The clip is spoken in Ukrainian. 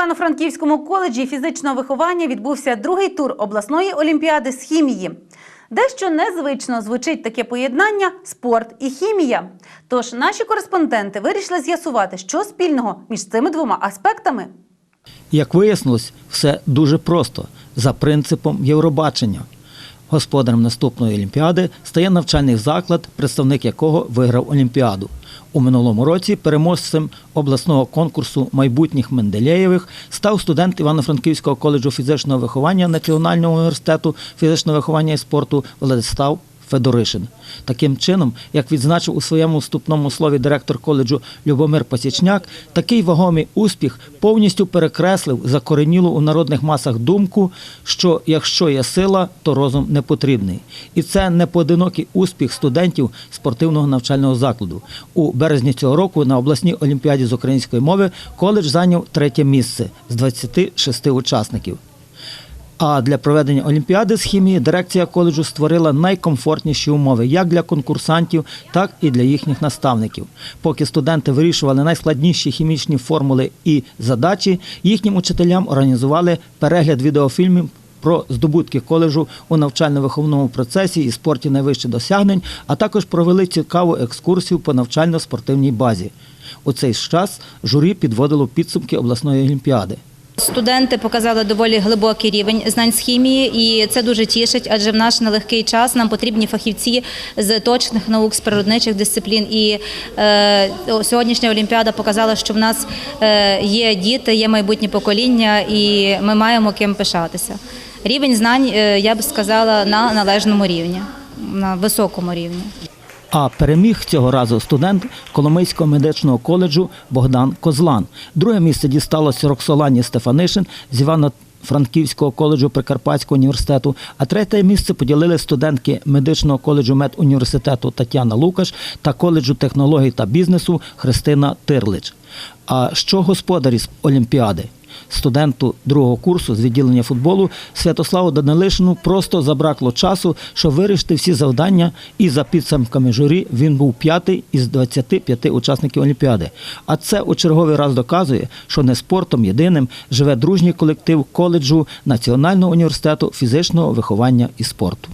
Івано-Франківському коледжі фізичного виховання відбувся другий тур обласної олімпіади з хімії. Дещо незвично звучить таке поєднання спорт і хімія. Тож наші кореспонденти вирішили з'ясувати, що спільного між цими двома аспектами. Як вияснилось, все дуже просто за принципом Євробачення. Господарем наступної олімпіади стає навчальний заклад, представник якого виграв олімпіаду. У минулому році переможцем обласного конкурсу майбутніх Менделєєвих став студент Івано-Франківського коледжу фізичного виховання Національного університету фізичного виховання і спорту Владислав Федоришин. Таким чином, як відзначив у своєму вступному слові директор коледжу Любомир Пасічняк, такий вагомий успіх повністю перекреслив закоренілу у народних масах думку, що якщо є сила, то розум не потрібний. І це не поодинокий успіх студентів спортивного навчального закладу. У березні цього року на обласній олімпіаді з української мови коледж зайняв третє місце з 26 учасників. А для проведення олімпіади з хімії дирекція коледжу створила найкомфортніші умови як для конкурсантів, так і для їхніх наставників. Поки студенти вирішували найскладніші хімічні формули і задачі, їхнім учителям організували перегляд відеофільмів. Про здобутки коледжу у навчально-виховному процесі і спорті найвищих досягнень, а також провели цікаву екскурсію по навчально-спортивній базі. У цей час журі підводило підсумки обласної олімпіади. Студенти показали доволі глибокий рівень знань з хімії, і це дуже тішить, адже в наш нелегкий час нам потрібні фахівці з точних наук, з природничих дисциплін. І е, сьогоднішня олімпіада показала, що в нас е, є діти, є майбутнє покоління, і ми маємо ким пишатися. Рівень знань, е, я б сказала, на належному рівні, на високому рівні. А переміг цього разу студент Коломийського медичного коледжу Богдан Козлан. Друге місце дісталося Роксолані Стефанишин з Івано-Франківського коледжу Прикарпатського університету, а третє місце поділили студентки медичного коледжу медуніверситету Тетяна Лукаш та коледжу технологій та бізнесу Христина Тирлич. А що господарі з Олімпіади? Студенту другого курсу з відділення футболу Святославу Данилишину просто забракло часу, щоб вирішити всі завдання, і за підсумками журі він був п'ятий із 25 учасників Олімпіади. А це у черговий раз доказує, що не спортом єдиним живе дружній колектив коледжу Національного університету фізичного виховання і спорту.